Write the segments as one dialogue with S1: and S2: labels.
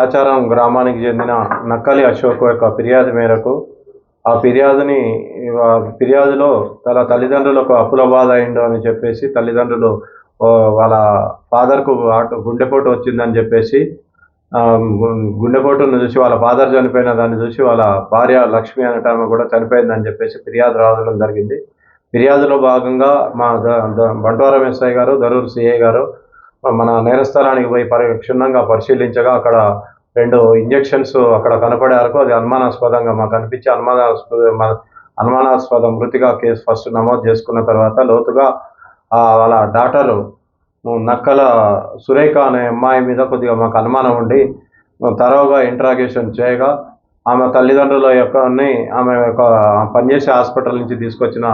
S1: యాచారం గ్రామానికి చెందిన నక్కలి అశోక్ యొక్క ఫిర్యాదు మేరకు ఆ ఫిర్యాదుని ఫిర్యాదులో తన తల్లిదండ్రులకు అప్పుల బాధ అయిందో అని చెప్పేసి తల్లిదండ్రులు వాళ్ళ ఫాదర్కు గుండెపోటు వచ్చిందని చెప్పేసి గుండెపోటును చూసి వాళ్ళ ఫాదర్ చనిపోయిన దాన్ని చూసి వాళ్ళ భార్య లక్ష్మి అనట ఆమె కూడా చనిపోయిందని చెప్పేసి ఫిర్యాదు రావడం జరిగింది. ఫిర్యాదులో భాగంగా మా బంటవారం ఎస్ఐ గారు దరూర్ సిఐ గారు మన నేరస్థలానికి పోయి పరి క్షుణ్ణంగా పరిశీలించగా అక్కడ రెండు ఇంజెక్షన్స్ అక్కడ కనపడే వరకు అది అనుమానాస్పదంగా మాకు అనిపించి అనుమానాస్పద అనుమానాస్పద మృతిగా కేసు ఫస్ట్ నమోదు చేసుకున్న తర్వాత లోతుగా వాళ్ళ డాటరు నక్కల సురేఖ అనే అమ్మాయి మీద కొద్దిగా మాకు అనుమానం ఉండి తరోగా ఇంట్రాగేషన్ చేయగా ఆమె తల్లిదండ్రుల యొక్క ఆమె యొక్క పనిచేసే హాస్పిటల్ నుంచి తీసుకొచ్చిన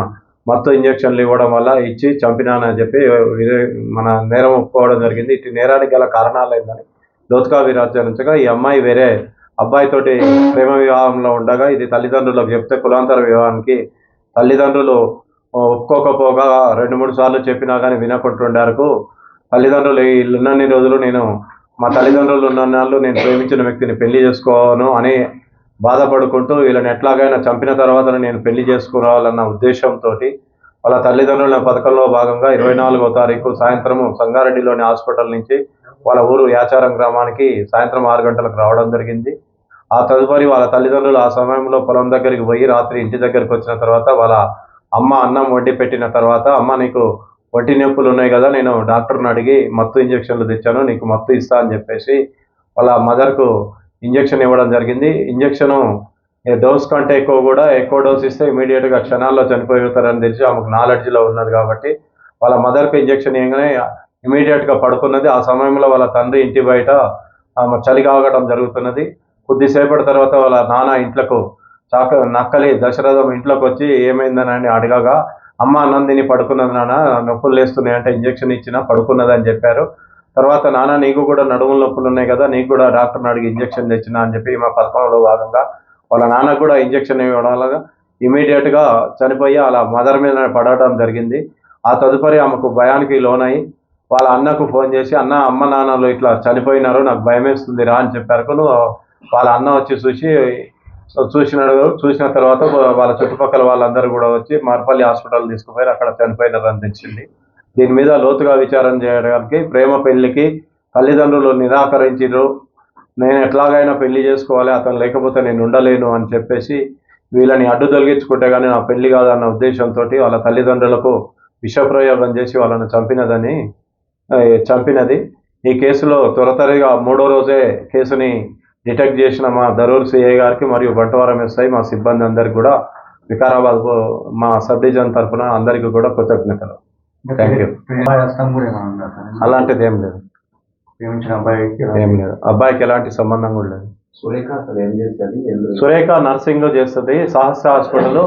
S1: మత్తు ఇంజక్షన్లు ఇవ్వడం వల్ల ఇచ్చి చంపినానని చెప్పి ఇది మన నేరం ఒప్పుకోవడం జరిగింది. ఇటు నేరానికి గల కారణాలు ఏందని లోతుకా విరాచరించగా ఈ అమ్మాయి వేరే అబ్బాయితోటి ప్రేమ వివాహంలో ఉండగా ఇది తల్లిదండ్రులకు చెప్తే కులాంతర వివాహానికి తల్లిదండ్రులు ఒప్పుకోకపోగా రెండు మూడు సార్లు చెప్పినా కానీ వినకుంటుండేరకు తల్లిదండ్రులు ఉన్నన్ని రోజులు నేను మా తల్లిదండ్రులు ఉన్న నాళ్ళు నేను ప్రేమించిన వ్యక్తిని పెళ్ళి చేసుకోను అని బాధపడుకుంటూ వీళ్ళని ఎట్లాగైనా చంపిన తర్వాత నేను పెళ్ళి చేసుకోవాలన్న ఉద్దేశంతో వాళ్ళ తల్లిదండ్రుల పథకంలో భాగంగా ఇరవై నాలుగో తారీఖు సాయంత్రం సంగారెడ్డిలోని హాస్పిటల్ నుంచి వాళ్ళ ఊరు యాచారం గ్రామానికి సాయంత్రం ఆరు గంటలకు రావడం జరిగింది. ఆ తదుపరి వాళ్ళ తల్లిదండ్రులు ఆ సమయంలో పొలం దగ్గరికి పోయి రాత్రి ఇంటి దగ్గరికి వచ్చిన తర్వాత వాళ్ళ అమ్మ అన్నం వండి పెట్టిన తర్వాత అమ్మ నీకు వడ్డీ నొప్పులు ఉన్నాయి కదా నేను డాక్టర్ని అడిగి మత్తు ఇంజక్షన్లు తెచ్చాను నీకు మత్తు ఇస్తా అని చెప్పేసి వాళ్ళ మదర్కు ఇంజక్షన్ ఇవ్వడం జరిగింది. ఇంజక్షను డోస్ కంటే ఎక్కువ కూడా ఎక్కువ డోస్ ఇస్తే ఇమీడియట్గా క్షణాల్లో చనిపోతారని తెలిసి ఆమెకు నాలెడ్జ్లో ఉన్నది కాబట్టి వాళ్ళ మదర్కి ఇంజక్షన్ ఇవ్వగానే ఇమీడియట్గా పడుకున్నది. ఆ సమయంలో వాళ్ళ తండ్రి ఇంటి బయట ఆమె చలి కావడం జరుగుతున్నది. కొద్దిసేపటి తర్వాత వాళ్ళ నాన్న ఇంట్లకు చాక నక్కలి దశరథం ఇంట్లోకి వచ్చి ఏమైందని అడగగా అమ్మ అన్నందిని పడుకున్నది నాన్న నొప్పులు లేస్తున్నాయి అంటే ఇంజక్షన్ ఇచ్చినా పడుకున్నది అని చెప్పారు. తర్వాత నాన్న నీకు కూడా నడుముల నొప్పులు ఉన్నాయి కదా నీకు కూడా డాక్టర్ని అడిగి ఇంజక్షన్ తెచ్చినా అని చెప్పి మా పథకంలో భాగంగా వాళ్ళ నాన్నకు కూడా ఇంజక్షన్ ఇవ్వడం వల్ల ఇమీడియట్గా చనిపోయి అలా మదర్ మీద పడటం జరిగింది. ఆ తదుపరి ఆమెకు భయానికి లోనై వాళ్ళ అన్నకు ఫోన్ చేసి అన్న అమ్మ నాన్నలు ఇట్లా చనిపోయినారు నాకు భయం వేస్తుంది రా అని చెప్పారు. వాళ్ళ అన్న వచ్చి చూసి చూసినాడు చూసిన తర్వాత వాళ్ళ చుట్టుపక్కల వాళ్ళందరూ కూడా వచ్చి మార్పల్లి హాస్పిటల్ తీసుకుపోయి అక్కడ చనిపోయినారని తెలిసింది. దీని మీద లోతుగా విచారం చేయడానికి ప్రేమ పెళ్ళికి తల్లిదండ్రులు నిరాకరించారు నేను ఎట్లాగైనా పెళ్ళి చేసుకోవాలి అతను లేకపోతే నేను ఉండలేను అని చెప్పేసి వీళ్ళని అడ్డు తొలగించుకుంటే కానీ నా పెళ్ళి కాదన్న ఉద్దేశంతో వాళ్ళ తల్లిదండ్రులకు విషప్రయోగం చేసి వాళ్ళని చంపినదని చంపినది. ఈ కేసులో త్వరతరిగా మూడో రోజే కేసుని డిటెక్ట్ చేసిన మా దరూర్ సిఐ గారికి మరియు బంటవారం ఎస్ఐ మా సిబ్బంది అందరికి కూడా వికారాబాద్ మా సబ్ డివిజన్ తరఫున అందరికీ కూడా కృతజ్ఞతలు. థ్యాంక్ యూ అలాంటిది ఏం లేదు.
S2: ప్రేమించిన అబ్బాయికి
S1: ఏం లేదు. అబ్బాయికి ఎలాంటి సంబంధం కూడా లేదు.
S3: సురేఖ అసలు ఏం చేస్తుంది? ఎందుకు?
S1: సురేఖ నర్సింగ్ చేస్తుంది. సహస్ర హాస్పిటల్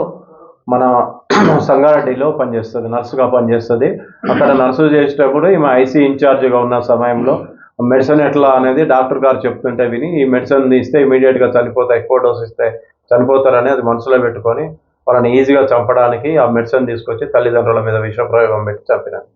S1: మన సంగారెడ్డిలో పనిచేస్తుంది. నర్సుగా పనిచేస్తుంది. అక్కడ నర్సు చేసేటప్పుడు ఈమె ఐసీ ఇన్ఛార్జ్గా ఉన్న సమయంలో మెడిసిన్ ఎట్లా అనేది డాక్టర్ గారు చెప్తుంటే విని ఈ మెడిసిన్ ఇస్తే ఇమీడియట్గా చనిపోతాయి ఎక్కువ డోస్ ఇస్తే చనిపోతారని అది మనసులో పెట్టుకొని వాళ్ళని ఈజీగా చంపడానికి ఆ మెడిసిన్ తీసుకొచ్చి తల్లిదండ్రుల మీద విష ప్రయోగం పెట్టి
S3: చెప్తారు